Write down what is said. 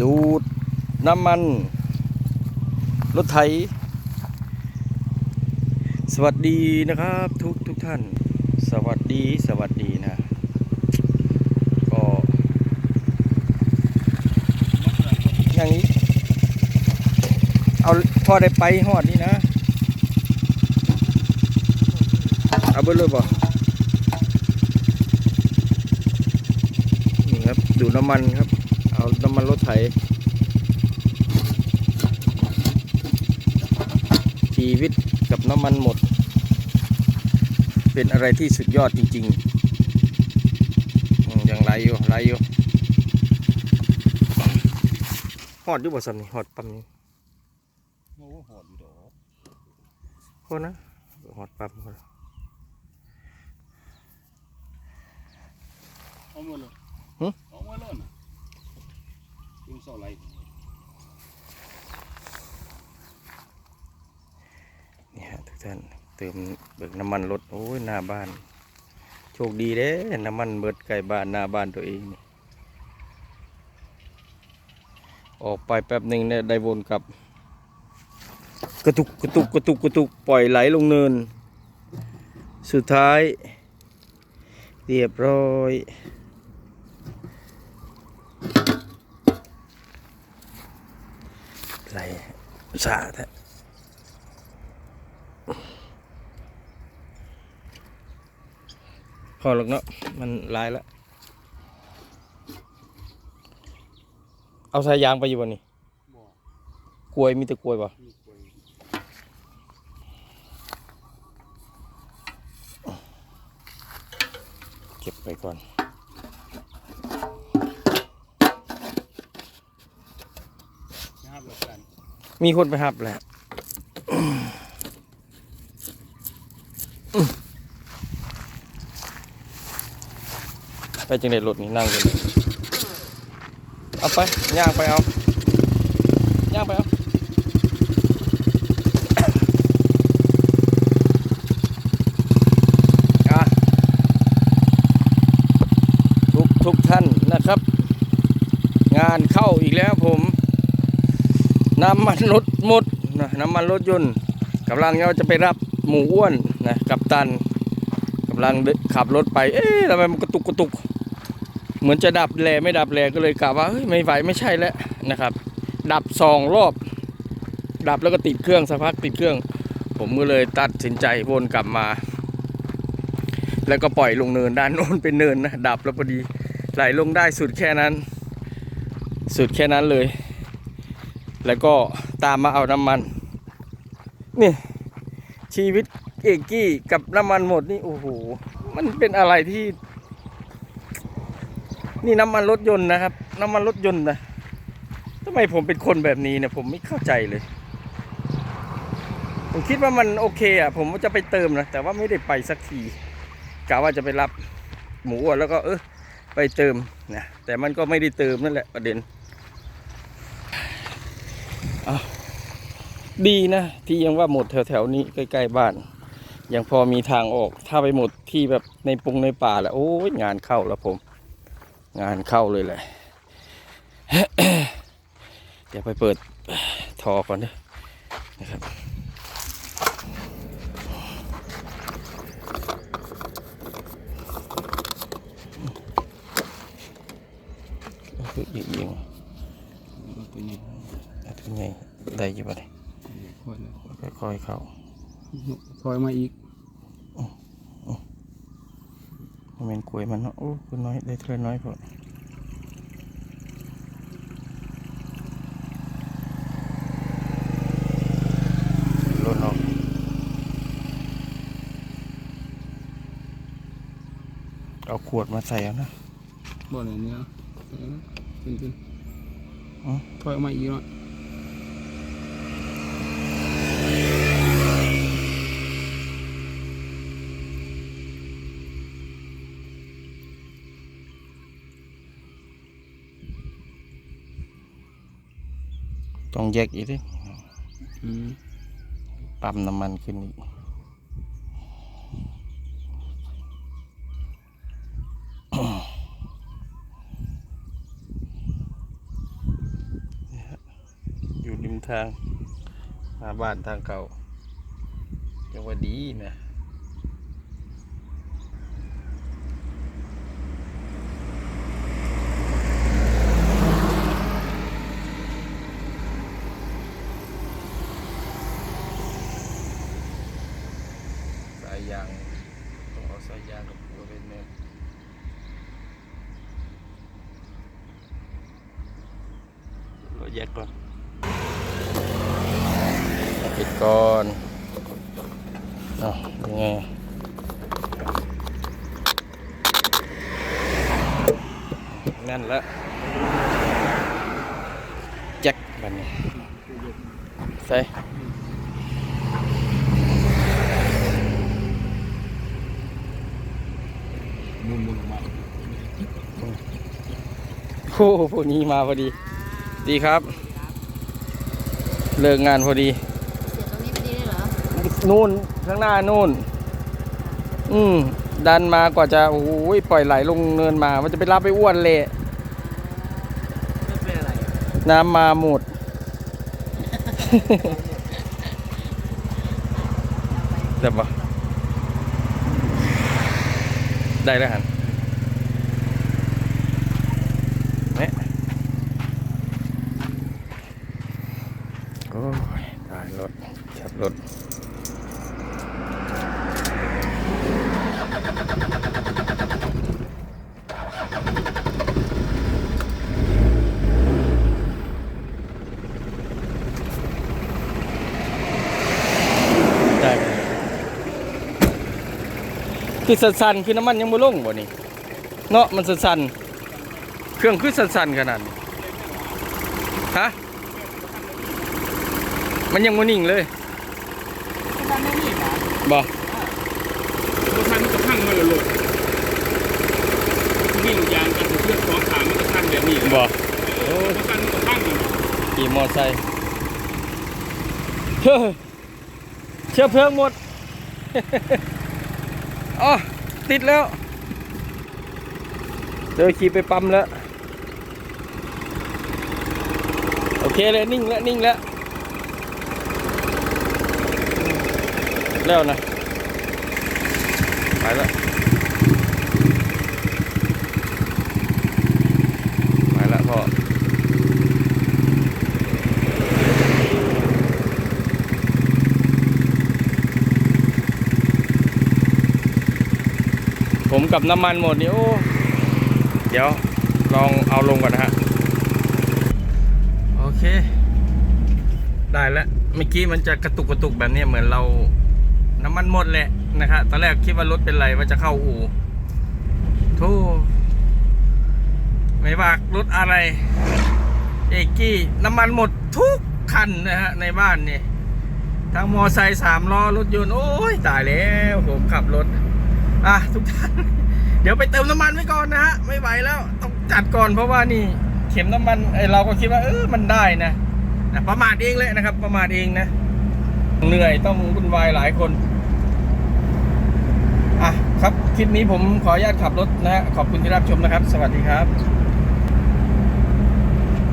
ดูดน้ำมัน รถไถ สวัสดีนะครับ ทุกทุกท่าน สวัสดีสวัสดีนะ ก็อย่างนี้ เอาพอได้ไปหอดนี่นะ เอาเบอร์เลยบ่นี่ครับ ดูน้ำมันครับ เอาน้ำมันรถไถชีวิตกับน้ำมันหมด เป็นอะไรที่สุดยอดจริงๆอืมยังไรอยู่ไรอยู่หอดอยู่บ่สันนี่หอดปั๊มนี่โอ้หอดอยู่ดอกโคตรนะหอดปั๊มโคตรเอามาเลยหึเอามาเลย นะยิงเสาไรนี่ฮะทุกท่านเติมเบิกน้ำมันรถโอ้ยหน้าบ้าน โชคดีเด้น้ำมันเบิดใกล้บ้านหน้าบ้านตัวเองนี่ออกไปแป๊บหนึ่งเนี่ยได้วนกลับ กระตุกกระตุกกระตุกกระตุกปล่อยไหลลงเนิน สุดท้าย เรียบร้อยไหล สาแท้พอหรอกเนาะมันลายแล้ว เอาสายยางไปอยู่บนนี่กลวยมีแต่กลวยป่ะมีกล้วยเก็บไปก่อน นะครับแล้วกัน มีคนไปหับแหละไปจังไดรถนี่นั่งกันเอาไปย่างไปเอาย่างไปเอาทุกทุกท่านนะครับ งานเข้าอีกแล้วผม น้ำมันรถหมดนะน้ำมันรถยนต์กำลังเราจะไปรับหมูอ้วนนะกับตันกำลังขับรถไป เอ๊ะทำไมมันกระตุกกระตุก เหมือนจะดับแลไม่ดับแลก็เลยกะว่าเฮ้ยไม่ไหวไม่ใช่แล้วนะครับ ดับสองรอบ ดับแล้วก็ติดเครื่องสักพักติดเครื่อง ผมก็เลยตัดสินใจวนกลับมา แล้วก็ปล่อยลงเนินด้านโน้นเป็นเนินนะดับแล้วพอดีไหลลงได้สุดแค่นั้น สุดแค่นั้นเลย แล้วก็ตามมาเอาน้ำมัน นี่ ชีวิตเอกกี้กับน้ำมันหมดนี่โอ้โหมันเป็นอะไรที่ นี่น้ำมันรถยนต์นะครับ น้ำมันรถยนต์นะทำไมผมเป็นคนแบบนี้เนี่ยผมไม่เข้าใจเลย ผมคิดว่ามันโอเคอะ ผมจะไปเติมนะแต่ว่าไม่ได้ไปสักทีกะว่าจะไปรับหมูแล้วก็เออไปเติมนะแต่มันก็ไม่ได้เติมนั่นแหละประเด็น ดีนะ ที่ยังว่าหมดแถวๆนี้ใกล้ๆบ้าน ยังพอมีทางออก ถ้าไปหมดที่แบบในปงในป่าแล้วโอ้ยงานเข้าแล้วผม งานเข้าเลยแหละเดี๋ยวไปเปิดทอก่อนเด้อนะครับคืออีกยิง เอาตัวนี้อันนี้ได้อยี่บ่ได้ค่อยแล้วค่อยๆเข้าถอยมาอีกมันเป็นกล้วยมันเนาะโอ้คุณน้อยได้เท่าน้อยพอลดออกเอาขวดมาใส่เอานะบ่เนี่ยเนี่ยเออขึ้นขึ้นอ๋อถอยมาอีกหน่อย ต้องแยกอีกดิอืมปั๊มน้ำมันขึ้นอีกทางมาบ้านทางเก่าจังว่าดีนะสายยางต้องเอาสายยางกับหัวเป็นเนี่ยเรา แยกก่อนปิดก่อนเอายังไงนั่นละแจ็คแบบนี้ใส่มุนมุนออกมาโอ้โหพวกนี้มาพอดี ดีครับ เลิกงานพอดี เสียตรงนี้พอดีเลยเหรอนู่นข้างหน้านู่น อืมดันมากว่าจะโอ้ยปล่อยไหลลงเนินมา มันจะไปรับไปอ้วนเละไม่เป็นอะไรน้ำมาหมด ได้ปะได้แล้วหันเนี่ยโอ้ายรถขับรถได้คือสั่นๆคือน้ำมันยังบ่ลงบ่นี่เนาะมันสั่นๆเครื่องคือสั่นๆขนาดนี้ฮะ มันยังบ่นิ่งเลยมันไม่มีนะบ่รถไฟมันจะพังมาเลยลูกวิ่งยางกันเพื่อนสองขามันจะพังแบบนี้เลยบ่โอ้รถไฟมันจะพังเลยขี่มอไซค์เฮ้ยเชื้อเพลิงหมดอ๋อติดแล้วเดี๋ยวขี่ไปปั๊มแล้ว โอเคเลยนิ่งแล้วนิ่งแล้ว แล้วนะ ไปแล้วไปแล้วพ่อผมกับน้ำมันหมดนี่โอ้เดี๋ยวลองเอาลงก่อนนะฮะ โอเค ได้แล้ว เมื่อกี้มันจะกระตุกกระตุกแบบนี้เหมือนเรา น้ำมันหมดแหละนะครับตอนแรกคิดว่ารถเป็นไรว่าจะเข้าอู่โธ่ไม่ว่ารถอะไร เอกกี้น้ำมันหมดทุกคันนะฮะในบ้านนี่ทั้งมอไซค์สามล้อรถยนต์โอ้ยตายแล้วผมขับรถอะทุกท่านเดี๋ยวไปเติมน้ำมันไว้ก่อนนะฮะไม่ไหวแล้วต้องจัดก่อนเพราะว่านี่เข็มน้ำมันไอเราก็คิดว่าเออมันได้นะประมาทเองเลยนะครับ ประมาทเองนะเหนื่อยต้องวุ่นวายหลายคน คลิปนี้ผมขออนุญาตขับรถนะฮะขอบคุณที่รับชมนะครับ สวัสดีครับ